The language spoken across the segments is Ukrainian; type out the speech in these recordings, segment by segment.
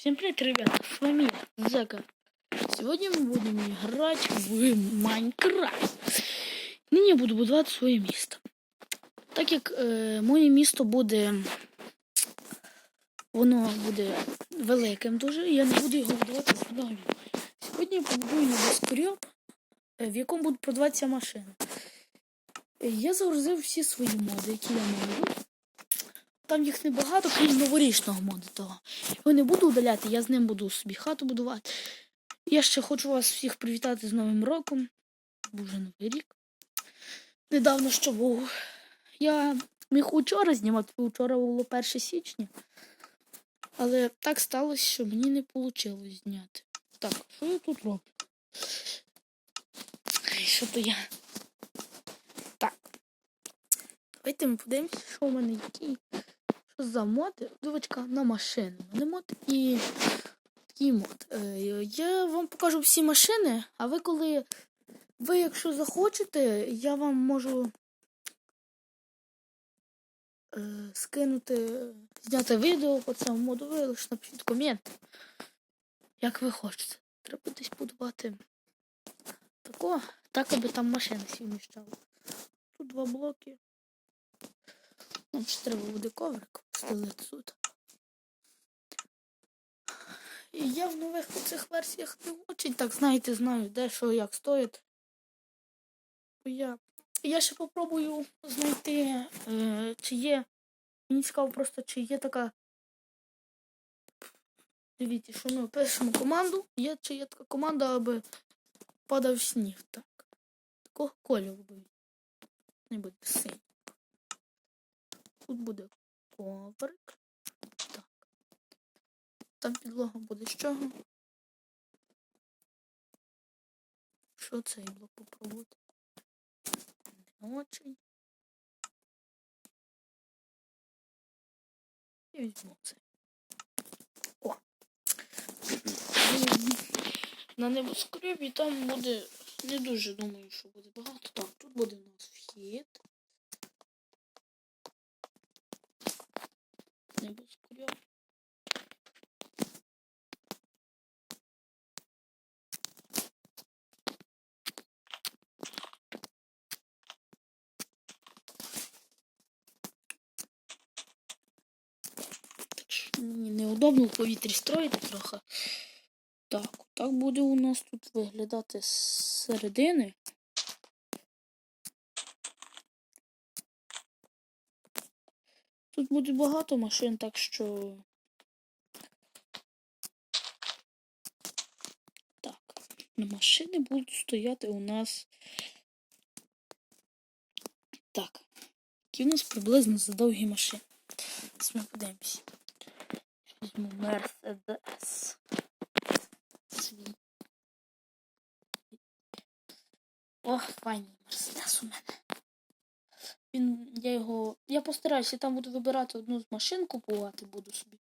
Всем привет, ребята, с вами я, Зека. Сегодня мы будем играть в Майнкрафт. Нині я буду будувати своє місто. Так як е, моє місто буде. Воно буде великим дуже, я не буду його будувати з. Сьогодні я побудую небоскреб, е, в якому будуть продаватися машини. Е, Я загрузив всі свої моди, які я маю. Там їх небагато, крім новорічного моду того. Його не буду удаляти, я з ним буду собі хату будувати. Я ще хочу вас всіх привітати з Новим роком. Був Новий рік. Недавно що був. Я міг учора знімати, вчора було 1 січня. Але так сталося, що мені не вийшло зняти. Так, що я тут роблю? Що то я? Так. Давайте ми подивимося, що в мене які. За мод? Дивочка на машину. Не мод і такий мод. Е, Я вам покажу всі машини, а ви коли. Ви, якщо захочете, я вам можу е, скинути, зняти відео по цьому моду, ви лише напишіть комент. Як ви хочете. Треба десь будувати тако, так, аби там машини всі вміщали. Тут два блоки. Нам ще треба буде коврик постелити тут. І я в нових цих версіях не очень так, знаєте, знаю, де що як стоїть. Я, я ще попробую знайти, е, чи є. Мені цікаво просто, чи є така. Дивіться, що ми пишемо команду. Є чи є така команда, аби падав сніг. Так. Такого кольору буде. Не буде синій. Тут буде коврик. Так. Там підлога буде з чого? Що цей блок попробувати? Не очень. І візьму цей. О! На небоскребі там буде. Не дуже думаю, що буде багато. Так, тут буде у нас вхід. Небоскреб. Так що мені неудобно в повітрі строїти трохи. Так, так буде у нас тут виглядати з середини. Тут буде багато машин, так що. Так, на машини будуть стояти у нас. Так. Які у нас приблизно задовгі машини. Зараз ми. Візьму Мерседес. Ох, файний Мерседес у мене. Він, я його. Я постараюся, я там буду вибирати одну з машин купувати буду собі.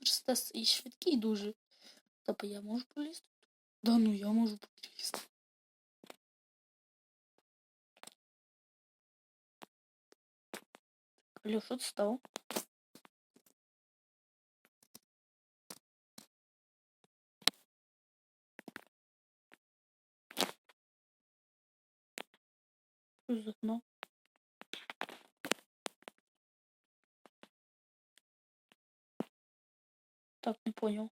Мерседес і швидкий дуже. Тобто я можу пролізти? Да ну я можу пролізти. Це стало? Що за? Так, не понял.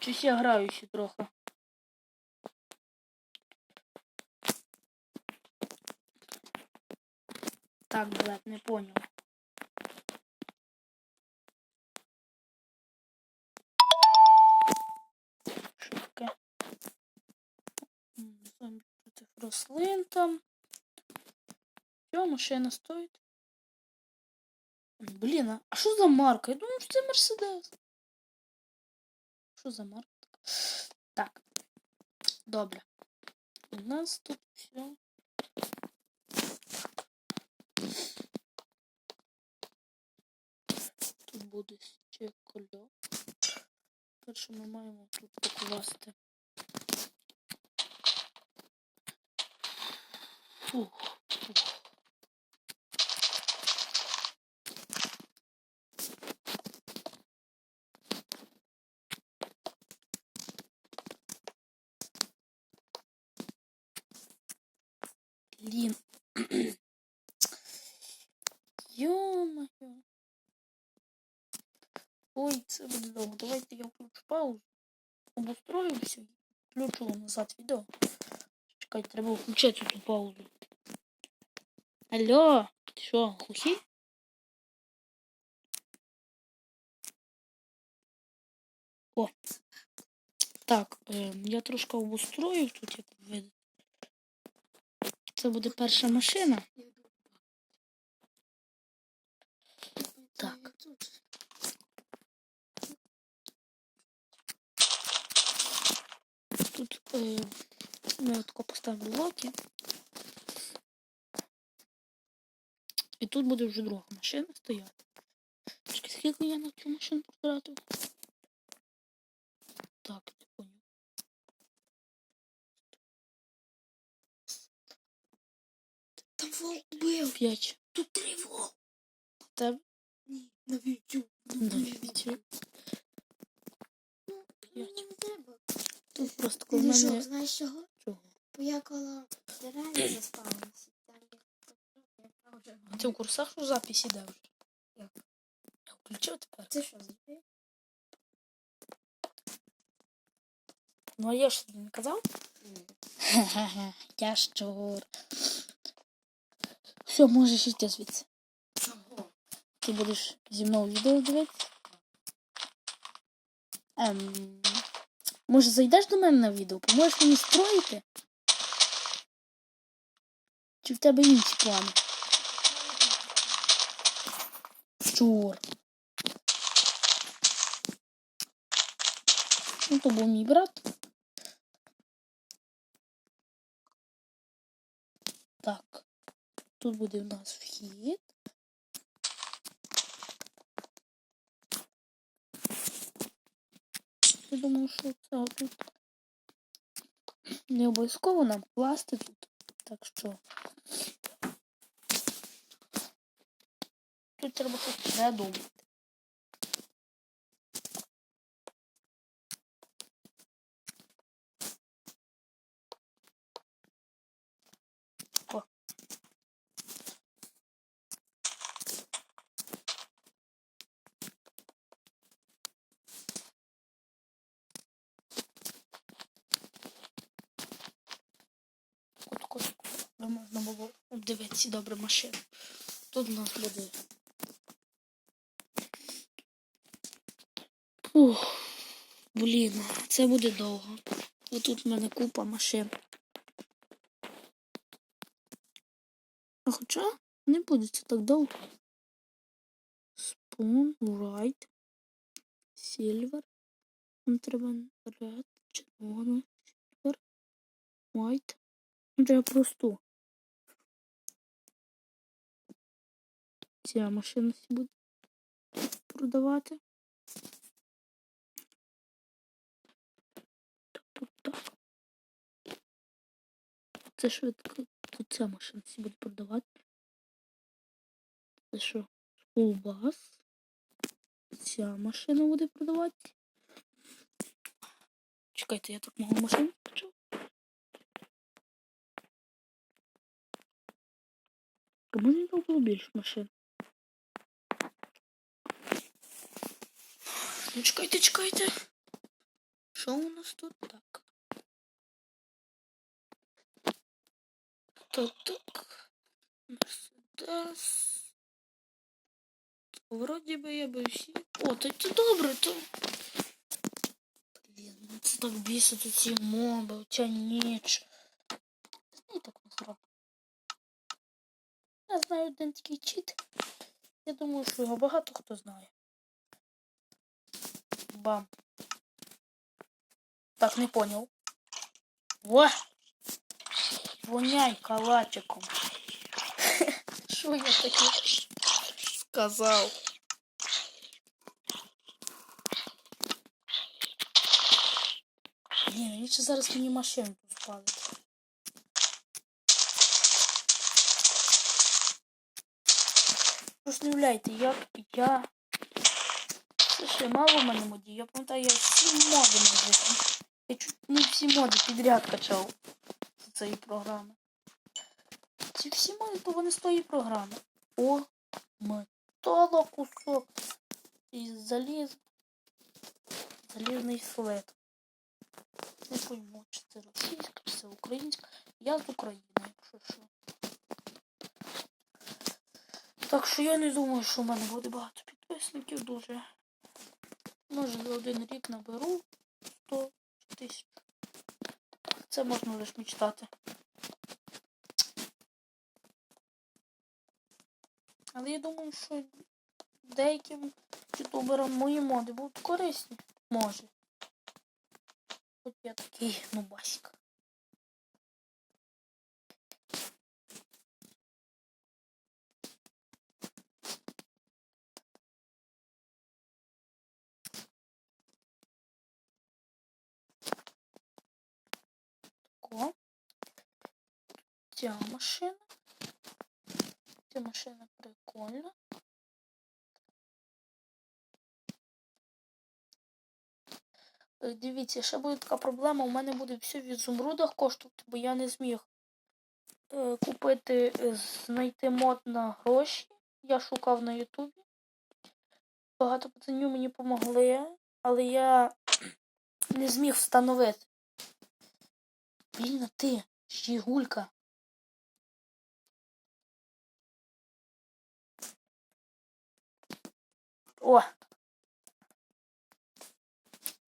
Щось я граю ще трохи. Так, блядь, не понял. Що таке? М, Зомбі проти рослин там. Що, машина стоїть? Блін, а- а що за марка? Я думаю, що це Мерседес. Що за марка? така? Так. Добре. У нас тут все. Тут буде ще кольор. Перше ми маємо тут покласти. Фух. Це. Давайте я включу паузу. Обустрою все. Включу назад відео. Чекайте, треба включити цю паузу. Алло, ти що, глухий? О. Так, е, я трошки обустрою тут, як ви видите. Це буде перша машина. Так. Тут е, ми отако поставили блоки. І тут буде вже друга машина стояти. Чекай, скільки я на цю машину потратив? Так, не понял. Там волк був. П'ять. Тут три волк. Тебе Ні, на відео. на відео. П'ять. Тут просто Ти не мене... знаєш чого? Чого? Бо я коло дерева заспалася. Ти в курсах, що запис іде вже? Як? Я включив тепер. Це що, збив? Ну а я ж тобі не казав? Ха-ха-ха, я щур. Все, можеш йти звідси. Чого? Ти будеш зі мною відео дивитися. Ем, може зайдеш до мене на відео, поможеш мені строїти? Чи в тебе інші плани? Щур. Ну, то був мій брат. Так. Тут буде у нас вхід. Я думаю, що це тут не обов'язково нам класти тут. Так що тут треба щось придумати. О. Не можна було обдивитися добре машину. Тут у нас буде. Ух, блін, це буде довго. І тут в мене купа машин. А хоча не буде це так довго. Spawn, right, silver. Нам треба red, червоно, silver, white. Треба просту. Ця машина буде продавати. Так, тут так. Це швидко. Тут ця машина буде продавати. Це що? Скулбас. Ця машина буде продавати. Чекайте, я так мало машин почав. Може там було більше машин? Ну чекайте, чекайте. Що у нас тут так? Так, так. Мерседес. Вроді би я би всі. О, то це добре, то. Блін, ну це так бісить ці моби, оця ніч. Не так не зроблю. Я знаю один такий чіт. Я думаю, що його багато хто знає. Бам. Так, не понял. Во! Воняй калачиком. Що я таке сказав? Ні, він ще зараз мені машину тут спалить. Просто уявляєте, як я. Це ще мало в мене модів. Я пам'ятаю, я всі моди не Я чуть не всі моди підряд качав з цієї програми. ці всі моди, то вони з тої програми. О, металокусок. І заліз. Залізний след. Не пойму, чи це російська, чи це українська. Я з України, якщо що. Так що я не думаю, що в мене буде багато підписників дуже. Може за один рік наберу 100 тисяч. Це можна лише мечтати. Але я думаю, що деяким ютуберам мої моди будуть корисні. Може. Хоч я такий нубасик. Тако. Ця машина. Ця машина прикольна. Е, Дивіться, ще буде така проблема. У мене буде все в ізумрудах коштувати, бо я не зміг е, купити, е, знайти мод на гроші. Я шукав на Ютубі. Багато пацанів мені допомогли, але я не зміг встановити. Вільно ти, Жігулька. О!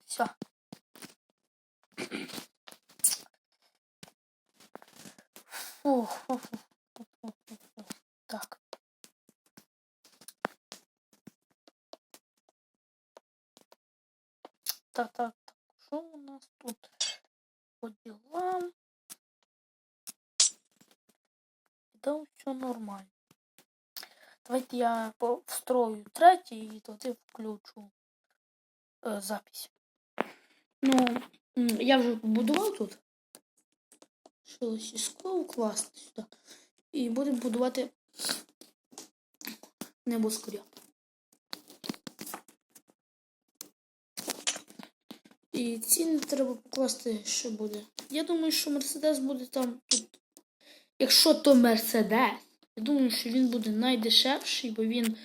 Все. Фух, фух, фух, фух, фух, фух, фух. Так. Так, так, так. Що у нас тут по ділам? Да, все нормально. Давайте я встрою третій і тоді включу е, запись. Ну, я вже побудував тут. Шилось і скло укласти сюди. І будемо будувати небоскреб. І ціни треба покласти, що буде. Я думаю, що Мерседес буде там тут. Якщо то Мерседес, я думаю, що він буде найдешевший, бо він.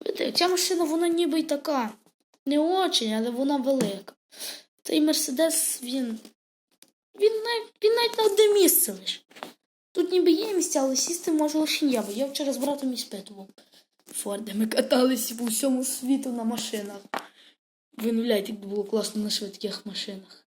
Видите, ця машина, вона ніби й така. Не очень, але вона велика. Цей Мерседес, він. Він, навіть, він навіть на одне місце лише. Тут ніби є місця, але сісти може лише я, бо я вчора з братом іспитував. Форди, ми каталися по всьому світу на машинах. Ви уявляєте, як було класно на швидких машинах.